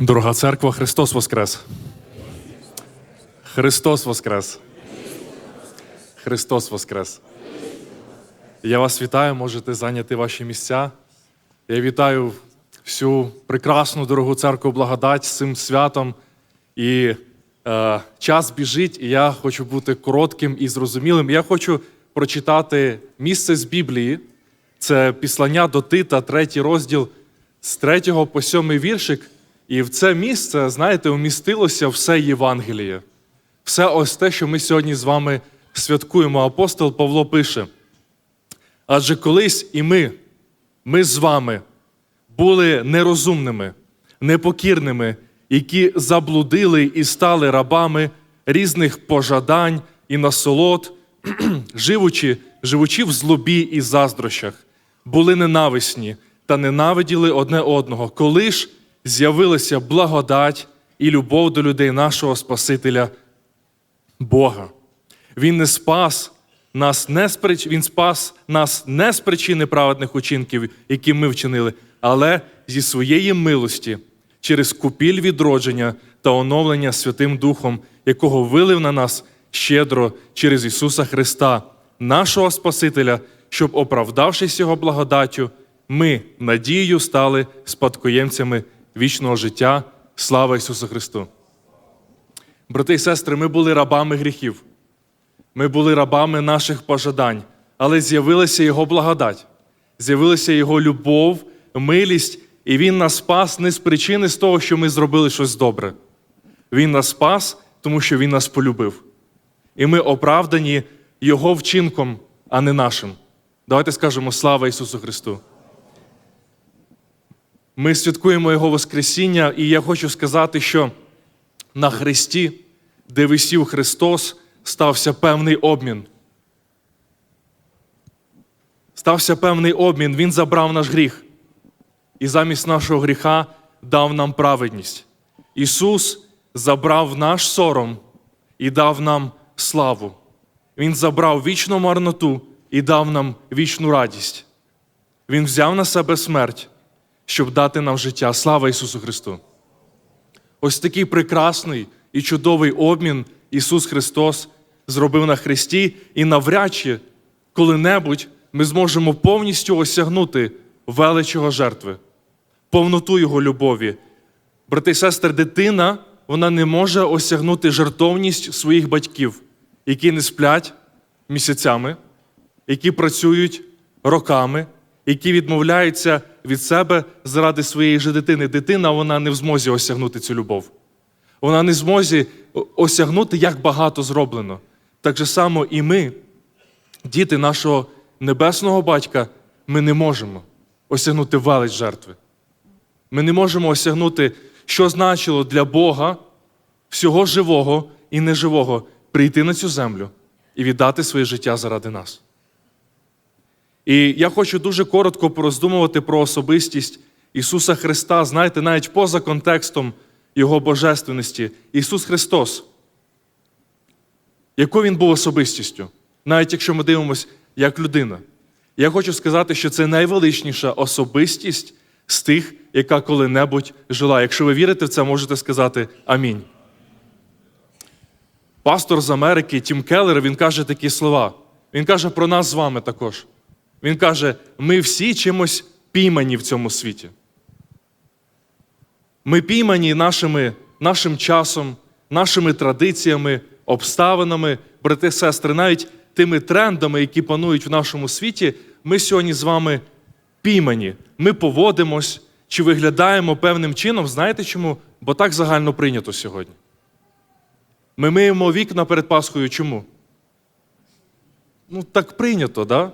Дорога церква, Христос Воскрес! Христос Воскрес! Христос Воскрес! Я вас вітаю, можете зайняти ваші місця. Я вітаю всю прекрасну дорогу церкву благодать з цим святом. І е, час біжить, і я хочу бути коротким і зрозумілим. Я хочу прочитати місце з Біблії. Це післання до Тита, третій розділ з третього по сьомий віршик. І в це місце, знаєте, умістилося все Євангеліє. Все ось те, що ми сьогодні з вами святкуємо. Апостол Павло пише. Адже колись і ми, ми з вами були нерозумними, непокірними, які заблудили і стали рабами різних пожадань і насолод, живучи, живучи в злобі і заздрощах, були ненависні та ненавиділи одне одного, коли ж з'явилася благодать і любов до людей нашого Спасителя Бога. Він не спас нас не з прич... Він спас нас не з причини праведних учинків, які ми вчинили, але зі своєї милості через купіль відродження та оновлення Святим Духом, якого вилив на нас щедро через Ісуса Христа, нашого Спасителя, щоб, оправдавшись Його благодаттю, ми надією стали спадкоємцями вічного життя. Слава Ісусу Христу! Брати і сестри, ми були рабами гріхів. Ми були рабами наших пожадань, але з'явилася Його благодать, з'явилася Його любов, милість, і Він нас спас не з причини з того, що ми зробили щось добре. Він нас спас, тому що Він нас полюбив. І ми оправдані Його вчинком, а не нашим. Давайте скажемо слава Ісусу Христу. Ми святкуємо Його Воскресіння, і я хочу сказати, що на Христі, де висів Христос, стався певний обмін. Стався певний обмін, Він забрав наш гріх. І замість нашого гріха дав нам праведність. Ісус забрав наш сором і дав нам славу. Він забрав вічну марноту і дав нам вічну радість. Він взяв на себе смерть, щоб дати нам життя. Слава Ісусу Христу! Ось такий прекрасний і чудовий обмін Ісус Христос зробив на Христі, і навряд чи коли-небудь ми зможемо повністю осягнути велич Його жертви, повноту Його любові. Брати і сестри, дитина вона не може осягнути жертовність своїх батьків, які не сплять місяцями, які працюють роками, які відмовляються від себе заради своєї ж дитини. Дитина вона не в змозі осягнути цю любов. Вона не в змозі осягнути, як багато зроблено. Так же само і ми, діти нашого небесного батька, ми не можемо осягнути велич жертви. Ми не можемо осягнути, що значило для Бога всього живого і неживого прийти на цю землю і віддати своє життя заради нас. І я хочу дуже коротко пороздумувати про особистість Ісуса Христа, знаєте, навіть поза контекстом Його божественності. Ісус Христос. Якою Він був особистістю, навіть якщо ми дивимося як людина. Я хочу сказати, що це найвеличніша особистість з тих, яка коли-небудь жила. Якщо ви вірите в це, можете сказати Амінь. Пастор з Америки Тім Келлер, він каже такі слова. Він каже про нас з вами також. Він каже: ми всі чимось піймані в цьому світі. Ми піймані нашими, нашим часом, нашими традиціями, обставинами, брати, сестри, навіть тими трендами, які панують в нашому світі, ми сьогодні з вами піймані. Ми поводимось чи виглядаємо певним чином. Знаєте чому? Бо так загально прийнято сьогодні. Ми миємо вікна перед Пасхою чому? Ну, так прийнято, да?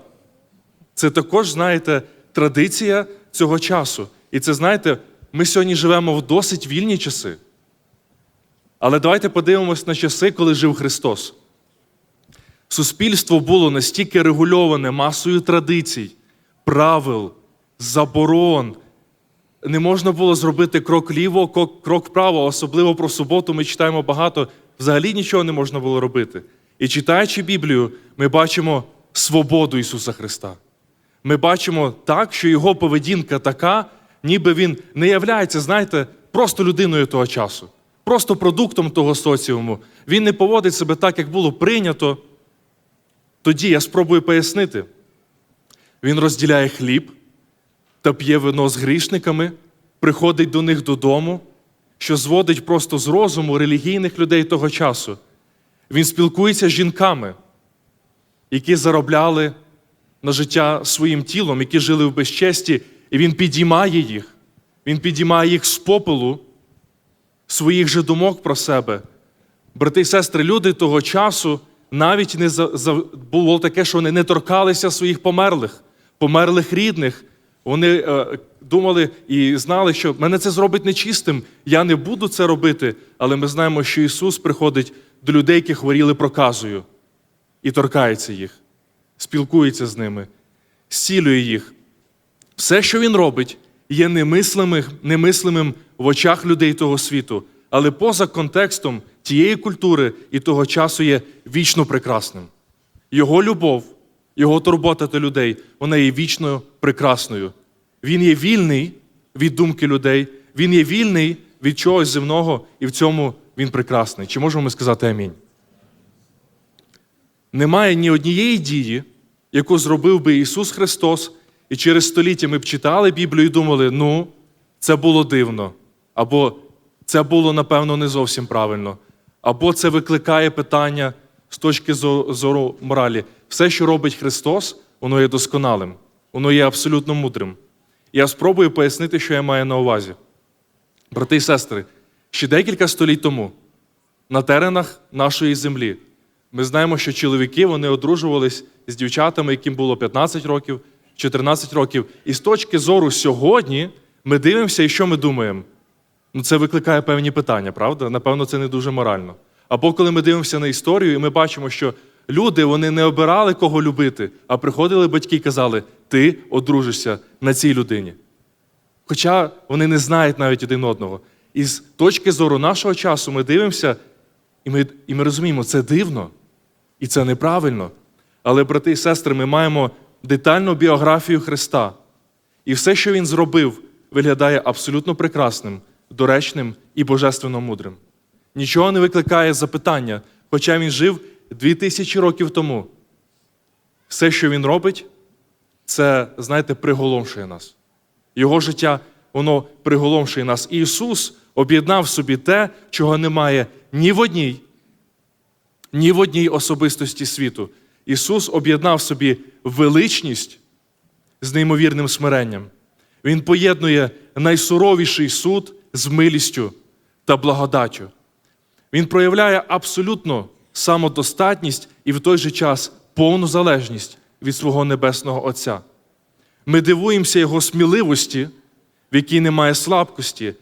Це також, знаєте, традиція цього часу. І це, знаєте, ми сьогодні живемо в досить вільні часи. Але давайте подивимось на часи, коли жив Христос. Суспільство було настільки регульоване масою традицій, правил, заборон. Не можна було зробити крок ліво, крок вправо, особливо про суботу ми читаємо багато, взагалі нічого не можна було робити. І читаючи Біблію, ми бачимо свободу Ісуса Христа. Ми бачимо так, що Його поведінка така, ніби Він не являється, знаєте, просто людиною того часу, просто продуктом того соціуму. Він не поводить себе так, як було прийнято. Тоді я спробую пояснити. Він розділяє хліб та п'є вино з грішниками, приходить до них додому, що зводить просто з розуму релігійних людей того часу. Він спілкується з жінками, які заробляли на життя своїм тілом, які жили в безчесті, і він підіймає їх. Він підіймає їх з попелу своїх же думок про себе. Брати і сестри, люди того часу навіть не було таке, що вони не торкалися своїх померлих, померлих рідних. Вони е, думали і знали, що мене це зробить нечистим, я не буду це робити. Але ми знаємо, що Ісус приходить до людей, які хворіли проказою, і торкається їх, спілкується з ними, зцілює їх. Все, що він робить, є немислимим, немислимим в очах людей того світу, але поза контекстом тієї культури і того часу є вічно прекрасним. Його любов, його турбота до людей, вона є вічно прекрасною. Він є вільний від думки людей, він є вільний від чогось земного, і в цьому він прекрасний. Чи можемо ми сказати амінь? Немає ні однієї дії, яку зробив би Ісус Христос, і через століття ми б читали Біблію і думали, ну, це було дивно, або це було, напевно, не зовсім правильно, або це викликає питання з точки зору моралі. Все, що робить Христос, воно є досконалим, воно є абсолютно мудрим. Я спробую пояснити, що я маю на увазі. Брати і сестри, ще декілька століть тому на теренах нашої землі ми знаємо, що чоловіки вони одружувались з дівчатами, яким було 15 років, 14 років. І з точки зору сьогодні ми дивимося, і що ми думаємо? Ну, це викликає певні питання, правда? Напевно, це не дуже морально. Або коли ми дивимося на історію, і ми бачимо, що люди вони не обирали кого любити, а приходили батьки і казали: ти одружишся на цій людині. Хоча вони не знають навіть один одного. І з точки зору нашого часу ми дивимося, і ми, і ми розуміємо, це дивно і це неправильно. Але, брати і сестри, ми маємо детальну біографію Христа. І все, що Він зробив, виглядає абсолютно прекрасним, доречним і божественно мудрим. Нічого не викликає запитання, хоча він жив дві тисячі років тому. Все, що він робить, це, знаєте, приголомшує нас. Його життя, воно приголомшує нас. І Ісус об'єднав собі те, чого немає ні в одній, ні в одній особистості світу. Ісус об'єднав собі величність з неймовірним смиренням. Він поєднує найсуровіший суд з милістю та благодаттю. Він проявляє абсолютно самодостатність і в той же час повну залежність від свого Небесного Отця. Ми дивуємося Його сміливості, в якій немає слабкості,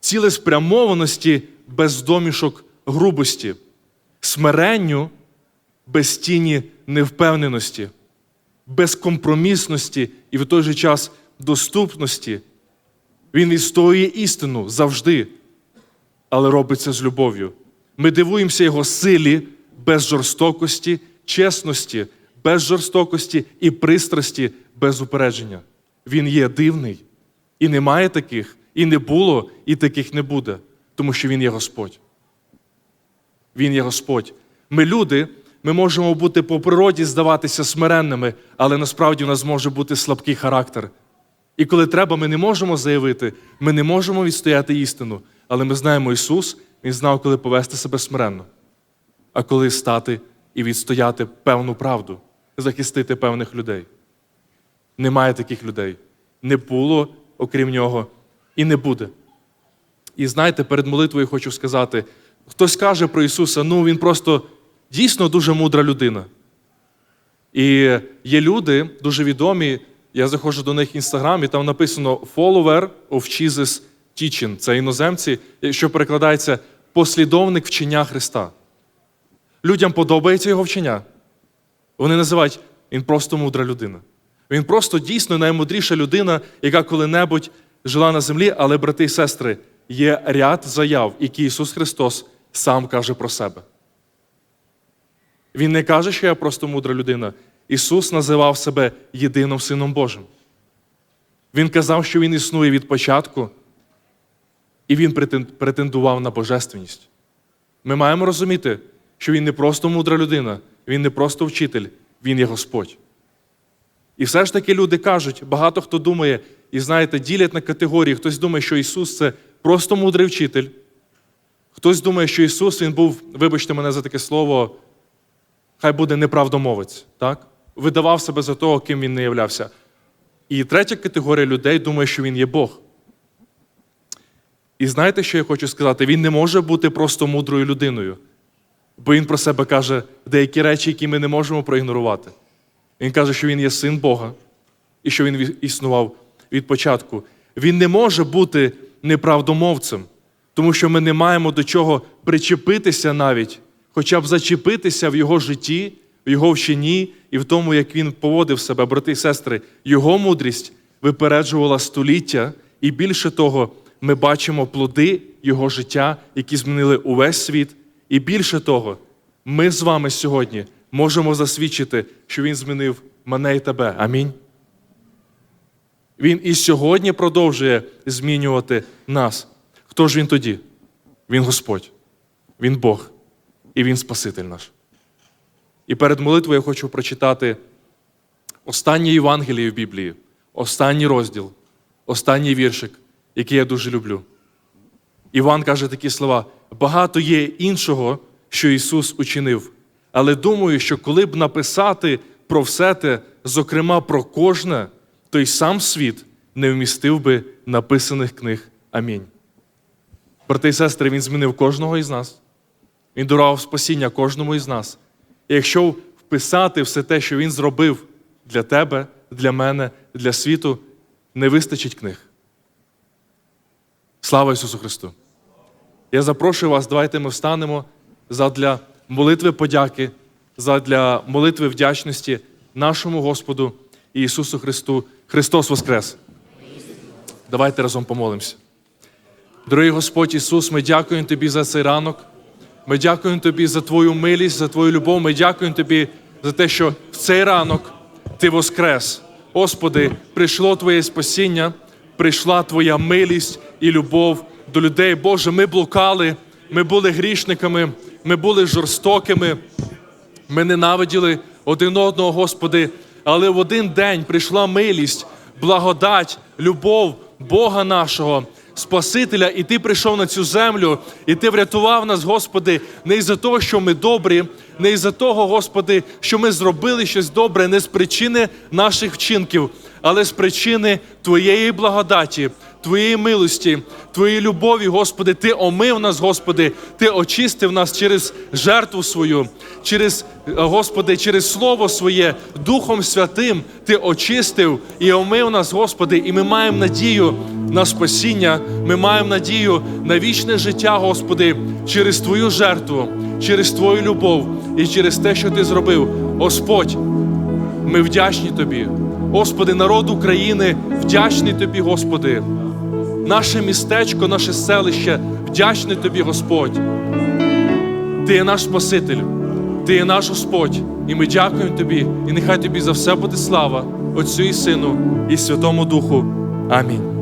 цілеспрямованості без домішок грубості, смиренню без тіні невпевненості, безкомпромісності і в той же час доступності. Він відстоює істину завжди, але робить це з любов'ю. Ми дивуємося Його силі без жорстокості, чесності, без жорстокості і пристрасті без упередження. Він є дивний. І немає таких, і не було, і таких не буде, тому що Він є Господь. Він є Господь. Ми люди, ми можемо бути по природі здаватися смиренними, але насправді у нас може бути слабкий характер. І коли треба, ми не можемо заявити, ми не можемо відстояти істину. Але ми знаємо Ісус, Він знав, коли повести себе смиренно, а коли стати і відстояти певну правду, захистити певних людей. Немає таких людей. Не було, окрім нього, і не буде. І знаєте, перед молитвою хочу сказати: хтось каже про Ісуса, ну Він просто дійсно дуже мудра людина. І є люди дуже відомі. Я заходжу до них в інстаграм, і там написано follower of Jesus teaching. Це іноземці, що перекладається послідовник вчення Христа. Людям подобається його вчення. Вони називають він просто мудра людина. Він просто дійсно наймудріша людина, яка коли-небудь жила на землі, але, брати і сестри, є ряд заяв, які Ісус Христос сам каже про себе. Він не каже, що я просто мудра людина. Ісус називав себе єдиним Сином Божим. Він казав, що Він існує від початку і він претендував на божественність. Ми маємо розуміти, що він не просто мудра людина, він не просто вчитель, він є Господь. І все ж таки люди кажуть, багато хто думає, і знаєте, ділять на категорії. Хтось думає, що Ісус це просто мудрий вчитель. Хтось думає, що Ісус Він був, вибачте мене за таке слово, хай буде неправдомовець, так? видавав себе за того, ким він не являвся. І третя категорія людей думає, що він є Бог. І знаєте, що я хочу сказати? Він не може бути просто мудрою людиною, бо він про себе каже деякі речі, які ми не можемо проігнорувати. Він каже, що він є син Бога і що він існував від початку. Він не може бути неправдомовцем, тому що ми не маємо до чого причепитися навіть, хоча б зачепитися в його житті, в його вченні і в тому, як він поводив себе, брати і сестри. Його мудрість випереджувала століття, і більше того, ми бачимо плоди його життя, які змінили увесь світ. І більше того, ми з вами сьогодні можемо засвідчити, що Він змінив мене і тебе. Амінь. Він і сьогодні продовжує змінювати нас. Хто ж він тоді? Він Господь, Він Бог і Він Спаситель наш. І перед молитвою я хочу прочитати останнє Євангеліє в Біблії, останній розділ, останній віршик, який я дуже люблю. Іван каже такі слова: багато є іншого, що Ісус учинив. Але думаю, що коли б написати про все те, зокрема про кожне, то й сам світ не вмістив би написаних книг. Амінь. Брати і сестри, Він змінив кожного із нас. Він дарував спасіння кожному із нас. І якщо вписати все те, що Він зробив для тебе, для мене, для світу, не вистачить книг. Слава Ісусу Христу! Я запрошую вас, давайте ми встанемо задля молитви подяки, задля молитви вдячності нашому Господу Ісусу Христу. Христос Воскрес! Давайте разом помолимося. Дорогий Господь Ісус, ми дякуємо Тобі за цей ранок. Ми дякуємо Тобі за Твою милість, за Твою любов. Ми дякуємо Тобі за те, що в цей ранок Ти воскрес. Господи, прийшло Твоє спасіння, прийшла Твоя милість і любов до людей. Боже, ми блукали, ми були грішниками, ми були жорстокими, ми ненавиділи один одного, Господи, але в один день прийшла милість, благодать, любов Бога нашого, Спасителя, і Ти прийшов на цю землю, і Ти врятував нас, Господи, не із-за того, що ми добрі, не із-за того, Господи, що ми зробили щось добре, не з причини наших вчинків, але з причини Твоєї благодаті, Твоєї милості, Твоєї любові, Господи, Ти омив нас, Господи, Ти очистив нас через жертву свою, через, Господи, через Слово Своє, Духом Святим Ти очистив і омив нас, Господи, і ми маємо надію на спасіння, ми маємо надію на вічне життя, Господи, через Твою жертву, через Твою любов і через те, що Ти зробив. Господь, ми вдячні Тобі. Господи, народ України вдячний Тобі, Господи. Наше містечко, наше селище вдячне Тобі, Господь. Ти є наш Спаситель, Ти є наш Господь, і ми дякуємо Тобі, і нехай Тобі за все буде слава, Отцю і Сину, і Святому Духу. Амінь.